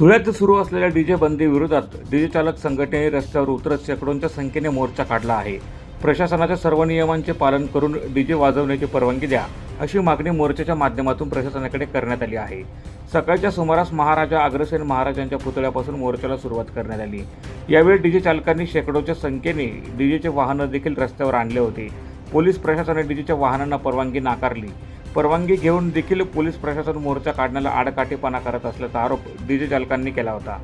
धुळ्यात सुरू असलेल्या डीजे बंदी विरोधात डीजे चालक संघटनेने रस्त्यावर उतरत शेकडोंच्या संख्येने मोर्चा काढला आहे. प्रशासनाच्या सर्व नियमांचे पालन करून डीजे वाजवण्याची परवानगी द्या अशी मागणी मोर्चाच्या माध्यमातून प्रशासनाकडे करण्यात आली आहे. सकाळच्या सुमारास महाराजा अग्रसेन महाराजांच्या पुतळ्यापासून मोर्चाला सुरुवात करण्यात आली. यावेळी डीजे चालकांनी शेकडोच्या संख्येने डीजेचे वाहनं देखील रस्त्यावर आणले होते. पोलीस प्रशासनाने डीजेच्या वाहनांना परवानगी नाकारली. परवानगी घेऊन देखील पोलीस प्रशासन मोर्चा काढण्याला आडकाठीपणा करत असल्याचा आरोप डीजे चालकांनी केला होता.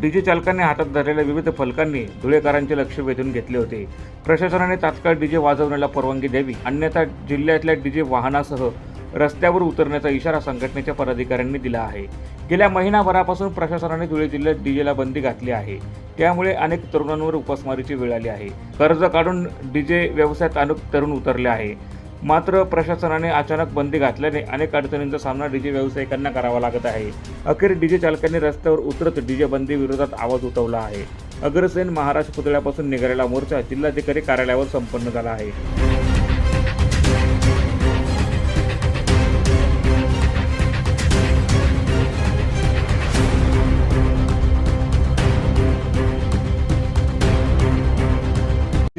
डीजे चालकांनी हातात धरलेल्या विविध फलकांनी धुळेकरांचे लक्ष वेधून घेतले होते. प्रशासनाने तात्काळ डीजे वाजवण्याला परवानगी द्यावी अन्यथा जिल्ह्यातल्या डीजे वाहनासह रस्त्यावर उतरण्याचा इशारा संघटनेच्या पदाधिकाऱ्यांनी दिला आहे. गेल्या महिनाभरापासून प्रशासनाने धुळे जिल्ह्यात डीजेला बंदी घातली आहे. त्यामुळे अनेक तरुणांवर उपासमारीची वेळ आली आहे. कर्ज काढून डीजे व्यवसायात अनेक तरुण उतरले आहे. मात्र प्रशासनाने अचानक बंदी घातल्याने अनेक अडचणींचा सामना डीजे व्यावसायिकांना करावा लागत आहे. अखेर डीजे चालकांनी रस्त्यावर उतरत डीजे बंदी विरोधात आवाज उठवला आहे. अग्रसेन महाराज पुतळ्यापासून निघालेला मोर्चा जिल्हाधिकारी कार्यालयावर संपन्न झाला आहे.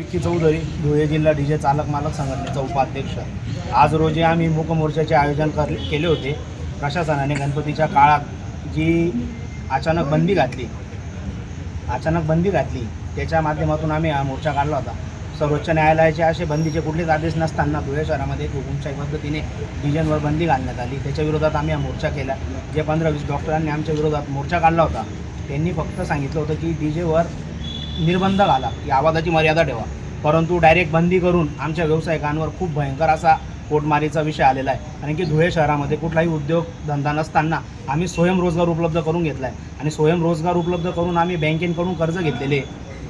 विक्की चौधरी धुळे जिल्हा डीजे चालक मालक संघटनेचा उपाध्यक्ष. आज रोजी आम्ही मूकमोर्चाचे आयोजन कर केले होते. प्रशासनाने गणपतीच्या काळात जी अचानक बंदी घातली अचानक बंदी घातली त्याच्या माध्यमातून आम्ही हा मोर्चा काढला होता. सर्वोच्च न्यायालयाचे असे बंदीचे कुठलेच आदेश नसताना धुळे शहरामध्ये हुकुमशाही पद्धतीने डिजनवर बंदी घालण्यात आली. त्याच्या विरोधात आम्ही हा मोर्चा केला. जे पंधरा वीस डॉक्टरांनी आमच्या विरोधात मोर्चा काढला होता त्यांनी फक्त सांगितलं होतं की डीजेवर निर्बंध घाला की आवाजाची मर्यादा ठेवा. परंतु डायरेक्ट बंदी करून आमच्या व्यावसायिकांवर खूप भयंकर असा पोटमारीचा विषय आलेला आहे. कारण की धुळे शहरामध्ये कुठलाही उद्योगधंदा नसताना आम्ही स्वयंरोजगार उपलब्ध करून घेतला आहे आणि स्वयंरोजगार उपलब्ध करून आम्ही बँकेकडून कर्ज घेतलेले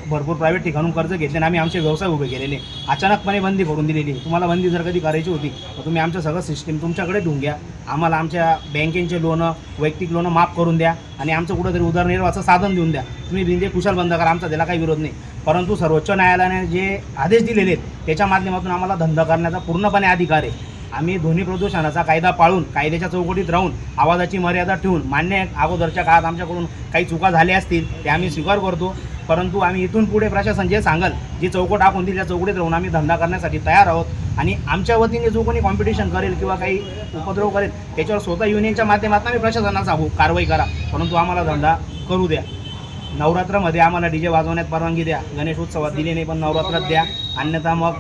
भरपूर प्रायव्हेट ठिकाणून कर्ज घेतले आणि आम्ही आमचे व्यवसाय उभे केलेले. अचानकपणे बंदी करून दिलेली. तुम्हाला बंदी जर कधी करायची होती तर तुम्ही आमचं सगळं सिस्टीम तुमच्याकडे ठेवून घ्या. आम्हाला आमच्या बँकेचे लोनं वैयक्तिक लोनं माफ करून द्या आणि आमचं कुठंतरी उदरनिर्वाहाचं साधन देऊन द्या. तुम्ही बिंदे कुशल बंद करा आमचा त्याला काही विरोध नाही. परंतु सर्वोच्च न्यायालयाने जे आदेश दिलेले आहेत त्याच्या माध्यमातून आम्हाला धंदा करण्याचा पूर्णपणे अधिकार आहे. आम्ही ध्वनी प्रदूषणाचा कायदा पाळून कायद्याच्या चौकटीत राहून आवाजाची मर्यादा ठेवून मान्य आहे अगोदरच्या काळात आमच्याकडून काही चुका झाल्या असतील ते आम्ही स्वीकार करतो. परंतु आम्ही इथून पुढे प्रशासन जे सांगाल जी चौकट आपण दिली त्या चौकटीत राहून आम्ही धंदा करण्यासाठी तयार आहोत. आणि आमच्या वतीने जो कोणी कॉम्पिटिशन करेल किंवा काही उपद्रव करेल त्याच्यावर स्वतः युनियनच्या माध्यमातून आम्ही प्रशासनाला सांगू कारवाई करा. परंतु आम्हाला धंदा करू द्या. नवरात्रामध्ये आम्हाला डी जे वाजवण्यात परवानगी द्या. गणेश उत्सवात दिली नाही पण नवरात्रात द्या. अन्यथा मग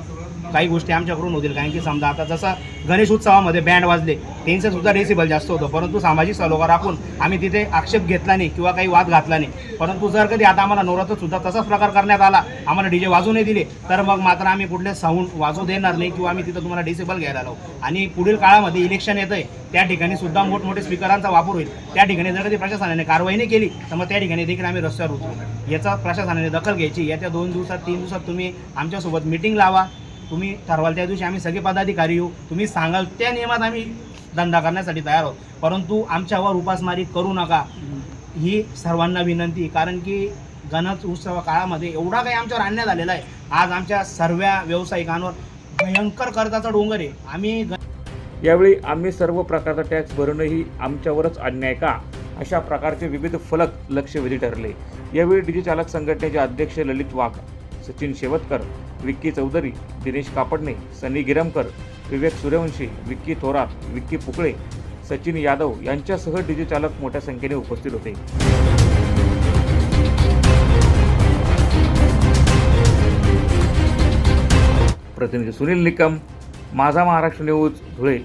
काही गोष्टी आमच्याकडून होतील. कारण की समजा आता जसा गणेश उत्सवामध्ये बँड वाजले त्यांचं सुद्धा डेसिबल जास्त होतं. परंतु सामाजिक सलोखा राखून आम्ही तिथे आक्षेप घेतला नाही किंवा काही वाद घातला नाही. परंतु जर कधी आता आम्हाला नवरात्रात सुद्धा तसाच प्रकार करण्यात आला आम्हाला डीजे वाजू नाही दिले तर मग मात्र आम्ही कुठले साऊंड वाजू देणार नाही किंवा आम्ही तिथं तुम्हाला डिसेबल घ्यायला लावू आणि पुढील काळामध्ये इलेक्शन येतं आहे त्या ठिकाणी सुद्धा मोठमोठे स्पीकरांचा वापर होईल. त्या ठिकाणी जर कधी प्रशासनाने कारवाई नाही केली तर मग त्या ठिकाणी देखील आम्ही रस्त्यावर उतरू. याचा प्रशासनाने दखल घ्यायची. याच्या दोन दिवसात तीन दिवसात तुम्ही आमच्यासोबत मिटिंग लावा. तुम्ही ठरवाल त्या दिवशी आम्ही सगळे पदाधिकारी येऊ. तुम्ही सांगाल त्या नियमात आम्ही धंदा करण्यासाठी तयार आहोत. परंतु आमच्यावर उपासमारी करू नका. ही सर्वांना विनंती कारण की गणेश उत्सव काळामध्ये एवढा काही आमच्यावर अन्याय झालेला आहे. आज आमच्या सर्व व्यावसायिकांवर भयंकर कर्जाचा डोंगर आहे. आम्ही ग- यावेळी आम्ही सर्व प्रकारचा टॅक्स भरूनही आमच्यावरच अन्याय का? अशा प्रकारचे विविध फलक लक्षवेधी ठरले. यावेळी डीजे चालक संघटनेचे अध्यक्ष ललित वाघ सचिन शेवतकर विक्की चौधरी दिनेश कापडणे सनी गिरमकर विवेक सूर्यवंशी विक्की थोरात विक्की पुकळे सचिन यादव यांच्यासह डीजे चालक मोठ्या संख्येने उपस्थित होते. प्रतिनिधी सुनील निकम माझा महाराष्ट्र न्यूज धुळे.